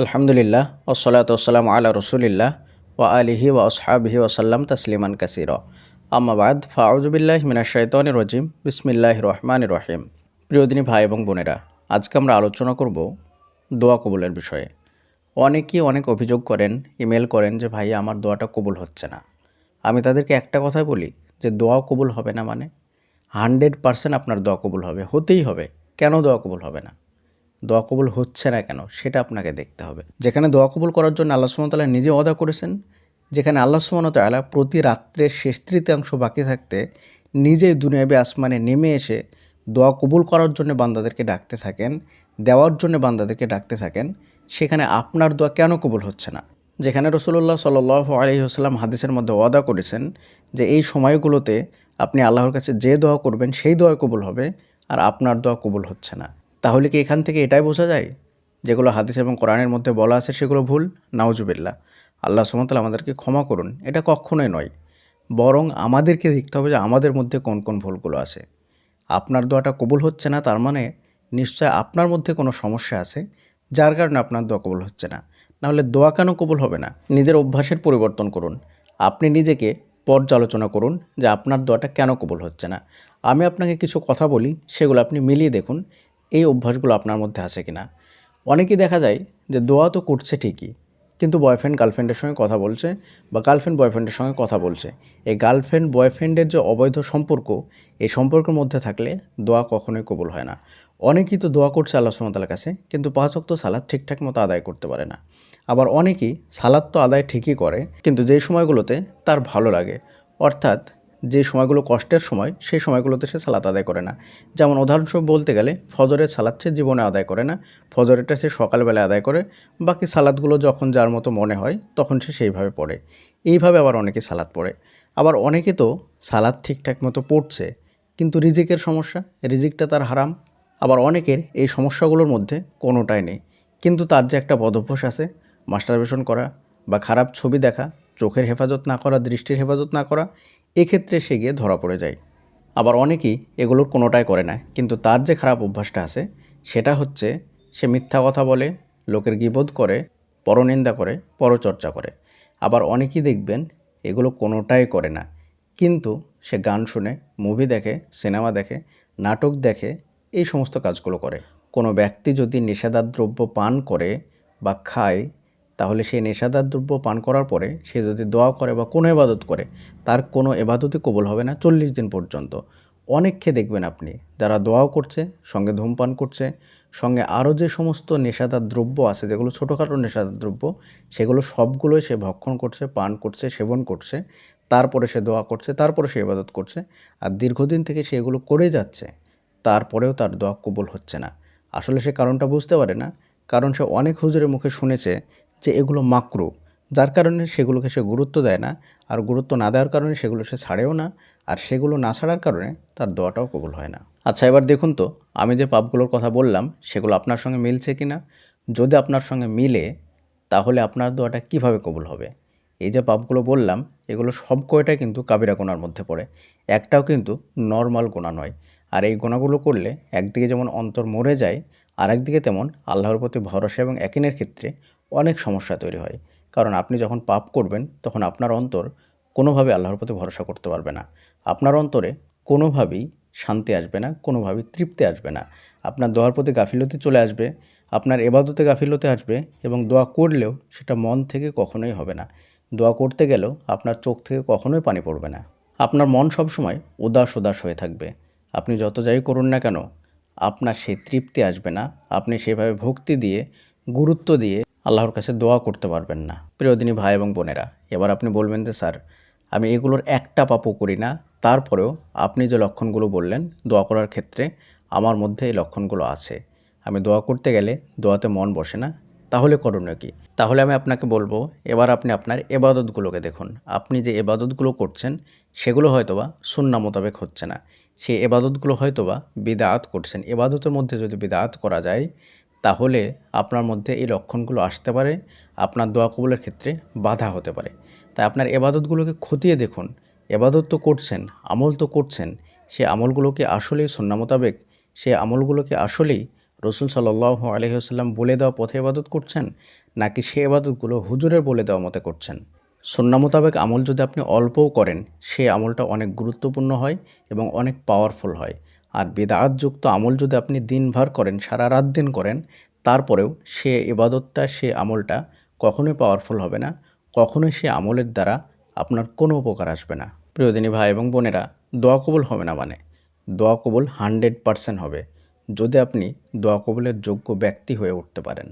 আলহামদুলিল্লাহ ওসলাত ওসালাম আল্লাহ রসুলিল্লাহ ওয়া আলিহি ওয়া আসহাবিহি ওসাল্লাম তসলিমান কাসির। আম্মাবাদ ফাউজুবিল্লাহ মিনাশাইতন রজিম। বিসমিল্লাহ রহমান রহিম। প্রিয়দিনী ভাই এবং বোনেরা, আজকে আমরা আলোচনা করব দোয়া কবুলের বিষয়ে। অনেকেই অনেক অভিযোগ করেন, ইমেল করেন যে ভাই আমার দোয়াটা কবুল হচ্ছে না। আমি তাদেরকে একটা কথাই বলি যে দোয়া কবুল হবে না মানে? হান্ড্রেড পারসেন্ট আপনার দোয়া কবুল হবে, হতেই হবে। কেন দোয়া কবুল হবে না? দোয়া কবুল হচ্ছে না কেন, সেটা আপনাকে দেখতে হবে। যেখানে দোয়া কবুল করার জন্য আল্লাহ সুমতাল্লাহ নিজে অদা করেছেন, যেখানে আল্লাহ সুমতাল্লাহ প্রতি রাত্রের শেষ তৃতীয়াংশ বাকি থাকতে নিজেই দুনিয়াবে আসমানে নেমে এসে দোয়া কবুল করার জন্য বান্দাদেরকে ডাকতে থাকেন, দেওয়ার জন্য বান্দাদেরকে ডাকতে থাকেন, সেখানে আপনার দোয়া কেন কবুল হচ্ছে না? যেখানে রসুল্লাহ সাল আলহিহাস্লাম হাদিসের মধ্যে ওয়াদা করেছেন যে এই সময়গুলোতে আপনি আল্লাহর কাছে যে দোয়া করবেন, সেই দোয়া কবুল হবে, আর আপনার দোয়া কবুল হচ্ছে না। তাহলে কি এখান থেকে এটাই বোঝা যায়? যেগুলো হাদিস এবং কোরআনের মধ্যে বলা আছে সেগুলো ভুল? নাউজুবিল্লা আল্লাহ সুমতাল আমাদেরকে ক্ষমা করুন। এটা কখনোই নয়। বরং আমাদেরকে দেখতে হবে যে আমাদের মধ্যে কোন কোন ভুলগুলো আছে। আপনার দোয়াটা কবুল হচ্ছে না, তার মানে নিশ্চয় আপনার মধ্যে কোনো সমস্যা আছে, যার কারণে আপনার দোয়া কবুল হচ্ছে না। নাহলে দোয়া কেন কবুল হবে না? নিজের অভ্যাসের পরিবর্তন করুন। আপনি নিজেকে পর্যালোচনা করুন যে আপনার দোয়াটা কেন কবুল হচ্ছে না। আমি আপনাকে কিছু কথা বলি, সেগুলো আপনি মিলিয়ে দেখুন। এই অভ্যাসগুলো আপনার মধ্যে আছে কিনা? অনেকেই দেখা যায় যে দোয়া তো করছে ঠিকই, কিন্তু বয়ফ্রেন্ড গার্লফ্রেন্ডের সঙ্গে কথা বলছে বা গার্লফ্রেন্ড বয়ফ্রেন্ডের সঙ্গে কথা বলছে। এই গার্লফ্রেন্ড বয়ফ্রেন্ডের যে অবৈধ সম্পর্ক, এই সম্পর্কের মধ্যে থাকলে দোয়া কখনোই কবুল হয় না। অনেকেই তো দোয়া করছে আল্লাহ সুমতালার কাছে, কিন্তু পাঁচ অক্ত সালাদ ঠিকঠাক মতো আদায় করতে পারে না। আবার অনেকেই সালাদ তো আদায় ঠিকই করে, কিন্তু যেই সময়গুলোতে তার ভালো লাগে, অর্থাৎ যে সময়গুলো কষ্টের সময়, সেই সময়গুলোতে সে সালাত আদায় করে না। যেমন উদাহরণস্বরূপ বলতে গেলে, ফজরের সালাদ সে জীবনে আদায় করে না, ফজরেরটা সে সকালবেলা আদায় করে, বাকি সালাদগুলো যখন যার মতো মনে হয়, তখন সে সেইভাবে পড়ে। এইভাবে আবার অনেকে সালাদ পড়ে। আবার অনেকে তো সালাদ ঠিকঠাক মতো পড়ছে, কিন্তু রিজিকের সমস্যা, রিজিকটা তার হারাম। আবার অনেকের এই সমস্যাগুলোর মধ্যে কোনোটাই নেই। কিন্তু তার যে একটা বদভ্যাস আছে, মাস্টারবেশন করা বা খারাপ ছবি দেখা, চোখের হেফাজত না করা, দৃষ্টির হেফাজত না করা এক্ষেত্রে সে গিয়ে ধরা পড়ে যায়। আবার অনেকেই এগুলোর কোনোটাই করে না, কিন্তু তার যে খারাপ অভ্যাসটা আছে, সেটা হচ্ছে সে মিথ্যা কথা বলে, লোকের গিবোধ করে, পরনিন্দা করে, পরচর্চা করে। আবার অনেকেই দেখবেন এগুলো কোনোটাই করে না। কিন্তু সে গান শুনে, মুভি দেখে, সিনেমা দেখে, নাটক দেখে, এই সমস্ত কাজগুলো করে। কোনো ব্যক্তি যদি নেশাদার দ্রব্য পান করে বা খায় তাহলে সেই নেশাদার দ্রব্য পান করার পরে সে যদি দোয়া করে বা কোনো এবাদত করে, তার কোনো এবাদতই কবল হবে না চল্লিশ দিন পর্যন্ত। অনেককে দেখবেন আপনি যারা দোয়াও করছে, সঙ্গে ধূমপান করছে, সঙ্গে আরও যে সমস্ত নেশাদার দ্রব্য আছে, যেগুলো ছোটোখাটো নেশাদার দ্রব্য, সেগুলো সবগুলোই সে ভক্ষণ করছে, পান করছে, সেবন করছে, তারপরে সে দোয়া করছে, তারপরে সে ইবাদত করছে, আর দীর্ঘদিন থেকে সে এগুলো করে যাচ্ছে, তারপরেও তার দোয়া কবুল হচ্ছে না। আসলে সে কারণটা বুঝতে পারে না, কারণ সে অনেক হুজুরের মুখে শুনেছে যে এগুলো মাকরু, যার কারণে সেগুলোকে সে গুরুত্ব দেয় না আর গুরুত্ব না দেওয়ার কারণে সেগুলো সে ছাড়েও না আর সেগুলো না ছাড়ার কারণে তার দোয়াটাও কবুল হয় না। আচ্ছা এবার দেখুন তো, আমি যে পাপগুলোর কথা বললাম, সেগুলো আপনার সঙ্গে মিলছে কি না যদি আপনার সঙ্গে মিলে, তাহলে আপনার দোয়াটা কীভাবে কবুল হবে? এই যে পাপগুলো বললাম, এগুলো সব কয়টাই কিন্তু কাবিরা গোনার মধ্যে পড়ে। একটাও কিন্তু নর্মাল গোনা নয়। আর এই গোনাগুলো করলে একদিকে যেমন অন্তর মরে যায় আর একদিকে তেমন আল্লাহর প্রতি ভরসা এবং একিনের ক্ষেত্রে অনেক সমস্যা তৈরি হয়। কারণ আপনি যখন পাপ করবেন, তখন আপনার অন্তর কোনোভাবে আল্লাহর প্রতি ভরসা করতে পারবে না। আপনার অন্তরে কোনোভাবেই শান্তি আসবে না, কোনোভাবেই তৃপ্তি আসবে না। আপনার দোয়ার প্রতি গাফিলতি চলে আসবে, আপনার এবাদতে গাফিলতে আসবে এবং দোয়া করলেও সেটা মন থেকে কখনোই হবে না। দোয়া করতে গেলেও আপনার চোখ থেকে কখনোই পানি পড়বে না। আপনার মন সবসময় উদাস উদাস হয়ে থাকবে। আপনি যত যাই করুন না কেন, আপনার সেই তৃপ্তি আসবে না। আপনি সেভাবে ভক্তি দিয়ে, গুরুত্ব দিয়ে আল্লাহর কাছে দোয়া করতে পারবেন না। প্রিয়দিনী ভাই এবং বোনেরা, এবার আপনি বলবেন যে, স্যার, আমি এগুলোর একটা পাপও করি না। তারপরেও আপনি যে লক্ষণগুলো বললেন, দোয়া করার ক্ষেত্রে আমার মধ্যে এই লক্ষণগুলো আছে। আমি দোয়া করতে গেলে দোয়াতে মন বসে না। তাহলে করণীয় কি? তাহলে আমি আপনাকে বলব, এবার আপনি আপনার এবাদতগুলোকে দেখুন। আপনি যে এবাদতগুলো করছেন, সেগুলো হয়তোবা সুন্না মোতাবেক হচ্ছে না। সেই এবাদতগুলো হয়তোবা বিদাত করছেন। এবাদতের মধ্যে যদি বিদাত করা যায় তাহলে আপনার মধ্যে এই লক্ষণগুলো আসতে পারে, আপনার দোয়া কবুলের ক্ষেত্রে বাধা হতে পারে। তাই আপনার এবাদতগুলোকে খতিয়ে দেখুন। এবাদত তো করছেন, আমল তো করছেন, সে আমলগুলোকে আসলেই সন্না মোতাবেক, সে আমলগুলোকে আসলেই রসুল সাল্লাহ আলহিহাস্লাম বলে দেওয়া পথে এবাদত করছেন, নাকি সে এবাদতগুলো হুজুরের বলে দেওয়া মতে করছেন? সন্না মোতাবেক আমল যদি আপনি অল্পও করেন, সে আমলটা অনেক গুরুত্বপূর্ণ হয় এবং অনেক পাওয়ারফুল হয়। আর বেদাহাতযুক্ত আমল যদি আপনি দিনভর করেন, সারা রাত দিন করেন, তারপরেও সে এবাদতটা সে আমলটা কখনোই পাওয়ারফুল হবে না, কখনোই সে আমলের দ্বারা আপনার কোনো উপকার আসবে না। প্রিয়দিনী ভাই এবং বোনেরা, দোয়া কবুল হবে না মানে দোয়া কবুল হান্ড্রেড পারসেন্ট হবে, যদি আপনি দোয়া কবুলের যোগ্য ব্যক্তি হয়ে উঠতে পারেন।